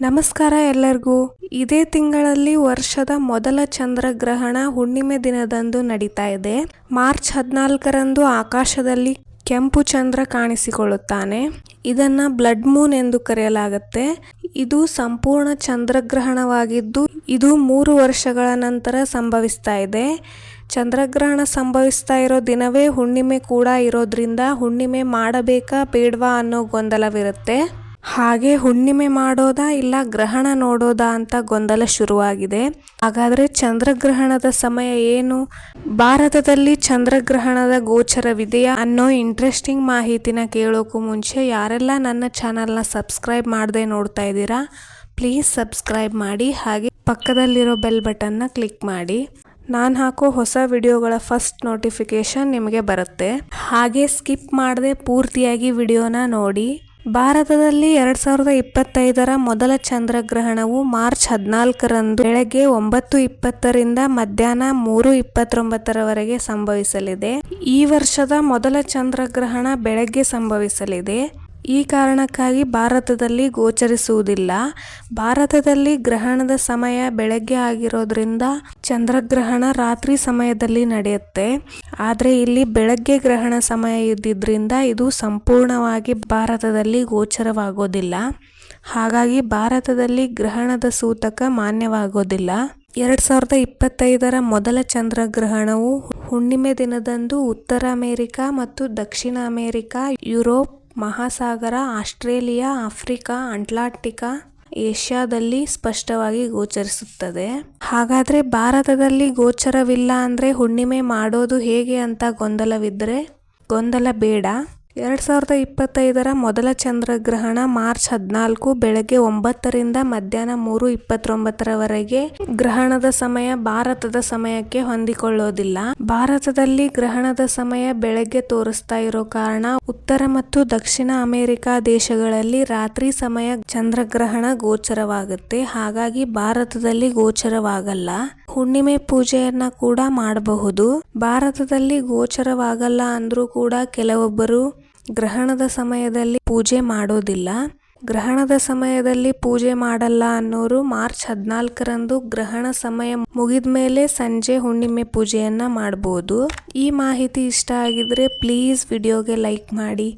ನಮಸ್ಕಾರ ಎಲ್ಲರಿಗೂ. ಇದೇ ತಿಂಗಳಲ್ಲಿ ವರ್ಷದ ಮೊದಲ ಚಂದ್ರಗ್ರಹಣ ಹುಣ್ಣಿಮೆ ದಿನದಂದು ನಡೀತಾ ಇದೆ. ಮಾರ್ಚ್ ಹದಿನಾಲ್ಕರಂದು ಆಕಾಶದಲ್ಲಿ ಕೆಂಪು ಚಂದ್ರ ಕಾಣಿಸಿಕೊಳ್ಳುತ್ತಾನೆ. ಇದನ್ನ ಬ್ಲಡ್ ಮೂನ್ ಎಂದು ಕರೆಯಲಾಗುತ್ತೆ. ಇದು ಸಂಪೂರ್ಣ ಚಂದ್ರಗ್ರಹಣವಾಗಿದ್ದು, ಇದು ಮೂರು ವರ್ಷಗಳ ನಂತರ ಸಂಭವಿಸ್ತಾ ಇದೆ. ಚಂದ್ರಗ್ರಹಣ ಸಂಭವಿಸ್ತಾ ಇರೋ ದಿನವೇ ಹುಣ್ಣಿಮೆ ಕೂಡ ಇರೋದ್ರಿಂದ ಹುಣ್ಣಿಮೆ ಮಾಡಬೇಕಾ ಬೇಡವಾ ಅನ್ನೋ ಗೊಂದಲವಿರುತ್ತೆ. ಹಾಗೆ ಹುಣ್ಣಿಮೆ ಮಾಡೋದಾ ಇಲ್ಲ ಗ್ರಹಣ ನೋಡೋದಾ ಅಂತ ಗೊಂದಲ ಶುರುವಾಗಿದೆ. ಹಾಗಾದರೆ ಚಂದ್ರಗ್ರಹಣದ ಸಮಯ ಏನು? ಭಾರತದಲ್ಲಿ ಚಂದ್ರಗ್ರಹಣದ ಗೋಚರವಿದೆಯಾ ಅನ್ನೋ ಇಂಟ್ರೆಸ್ಟಿಂಗ್ ಮಾಹಿತಿನ ಕೇಳೋಕ್ಕೂ ಮುಂಚೆ ಯಾರೆಲ್ಲ ನನ್ನ ಚಾನಲ್ನ ಸಬ್ಸ್ಕ್ರೈಬ್ ಮಾಡದೆ ನೋಡ್ತಾ ಇದ್ದೀರಾ ಪ್ಲೀಸ್ ಸಬ್ಸ್ಕ್ರೈಬ್ ಮಾಡಿ ಹಾಗೆ ಪಕ್ಕದಲ್ಲಿರೋ ಬೆಲ್ ಬಟನ್ನ ಕ್ಲಿಕ್ ಮಾಡಿ. ನಾನು ಹಾಕೋ ಹೊಸ ವಿಡಿಯೋಗಳ ಫಸ್ಟ್ ನೋಟಿಫಿಕೇಶನ್ ನಿಮಗೆ ಬರುತ್ತೆ. ಹಾಗೆ ಸ್ಕಿಪ್ ಮಾಡದೆ ಪೂರ್ತಿಯಾಗಿ ವಿಡಿಯೋನ ನೋಡಿ. ಭಾರತದಲ್ಲಿ ಎರಡ್ ಸಾವಿರದ ಇಪ್ಪತ್ತೈದರ ಮೊದಲ ಚಂದ್ರಗ್ರಹಣವು ಮಾರ್ಚ್ ಹದಿನಾಲ್ಕರಂದು ಬೆಳಗ್ಗೆ ಒಂಬತ್ತು ಇಪ್ಪತ್ತರಿಂದ ಮಧ್ಯಾಹ್ನ ಮೂರು ಇಪ್ಪತ್ತೊಂಬತ್ತರವರೆಗೆ ಸಂಭವಿಸಲಿದೆ. ಈ ವರ್ಷದ ಮೊದಲ ಚಂದ್ರಗ್ರಹಣ ಬೆಳಗ್ಗೆ ಸಂಭವಿಸಲಿದೆ. ಈ ಕಾರಣಕ್ಕಾಗಿ ಭಾರತದಲ್ಲಿ ಗೋಚರಿಸುವುದಿಲ್ಲ. ಭಾರತದಲ್ಲಿ ಗ್ರಹಣದ ಸಮಯ ಬೆಳಗ್ಗೆ ಆಗಿರೋದ್ರಿಂದ ಚಂದ್ರಗ್ರಹಣ ರಾತ್ರಿ ಸಮಯದಲ್ಲಿ ನಡೆಯುತ್ತೆ. ಆದರೆ ಇಲ್ಲಿ ಬೆಳಗ್ಗೆ ಗ್ರಹಣ ಸಮಯ ಇದ್ದಿದ್ದರಿಂದ ಇದು ಸಂಪೂರ್ಣವಾಗಿ ಭಾರತದಲ್ಲಿ ಗೋಚರವಾಗೋದಿಲ್ಲ. ಹಾಗಾಗಿ ಭಾರತದಲ್ಲಿ ಗ್ರಹಣದ ಸೂತಕ ಮಾನ್ಯವಾಗೋದಿಲ್ಲ. ಎರಡು ಸಾವಿರದ ಇಪ್ಪತ್ತೈದರ ಮೊದಲ ಚಂದ್ರಗ್ರಹಣವು ಹುಣ್ಣಿಮೆ ದಿನದಂದು ಉತ್ತರ ಅಮೆರಿಕ ಮತ್ತು ದಕ್ಷಿಣ ಅಮೆರಿಕ, ಯುರೋಪ್ ಮಹಾಸಾಗರ, ಆಸ್ಟ್ರೇಲಿಯಾ, ಆಫ್ರಿಕಾ, ಅಂಟ್ಲಾಂಟಿಕಾ, ಏಷ್ಯಾದಲ್ಲಿ ಸ್ಪಷ್ಟವಾಗಿ ಗೋಚರಿಸುತ್ತದೆ. ಹಾಗಾದರೆ ಭಾರತದಲ್ಲಿ ಗೋಚರವಿಲ್ಲ ಅಂದರೆ ಹುಣ್ಣಿಮೆ ಮಾಡೋದು ಹೇಗೆ ಅಂತ ಗೊಂದಲವಿದ್ದರೆ ಗೊಂದಲ ಬೇಡ. ಎರಡ್ ಸಾವಿರದ ಇಪ್ಪತ್ತೈದರ ಮೊದಲ ಚಂದ್ರಗ್ರಹಣ ಮಾರ್ಚ್ ಹದಿನಾಲ್ಕು ಬೆಳಗ್ಗೆ ಒಂಬತ್ತರಿಂದ ಮಧ್ಯಾಹ್ನ ಮೂರು ಇಪ್ಪತ್ತೊಂಬತ್ತರವರೆಗೆ. ಗ್ರಹಣದ ಸಮಯ ಭಾರತದ ಸಮಯಕ್ಕೆ ಹೊಂದಿಕೊಳ್ಳೋದಿಲ್ಲ. ಭಾರತದಲ್ಲಿ ಗ್ರಹಣದ ಸಮಯ ಬೆಳಗ್ಗೆ ತೋರಿಸ್ತಾ ಇರೋ ಕಾರಣ ಉತ್ತರ ಮತ್ತು ದಕ್ಷಿಣ ಅಮೆರಿಕ ದೇಶಗಳಲ್ಲಿ ರಾತ್ರಿ ಸಮಯ ಚಂದ್ರಗ್ರಹಣ ಗೋಚರವಾಗುತ್ತೆ. ಹಾಗಾಗಿ ಭಾರತದಲ್ಲಿ ಗೋಚರವಾಗಲ್ಲ. ಹುಣ್ಣಿಮೆ ಪೂಜೆಯನ್ನ ಕೂಡ ಮಾಡಬಹುದು. ಭಾರತದಲ್ಲಿ ಗೋಚರವಾಗಲ್ಲ ಅಂದ್ರೂ ಕೂಡ ಕೆಲವೊಬ್ಬರು ಗ್ರಹಣದ ಸಮಯದಲ್ಲಿ ಪೂಜೆ ಮಾಡೋದಿಲ್ಲ. ಗ್ರಹಣದ ಸಮಯದಲ್ಲಿ ಪೂಜೆ ಮಾಡಲ್ಲ ಅನ್ನೋರು ಮಾರ್ಚ್ ಹದಿನಾಲ್ಕರಂದು ಗ್ರಹಣ ಸಮಯ ಮುಗಿದ ಮೇಲೆ ಸಂಜೆ ಹುಣ್ಣಿಮೆ ಪೂಜೆಯನ್ನ ಮಾಡಬಹುದು ಈ ಮಾಹಿತಿ ಇಷ್ಟ ಆಗಿದ್ರೆ ಪ್ಲೀಸ್ ವಿಡಿಯೋಗೆ ಲೈಕ್ ಮಾಡಿ.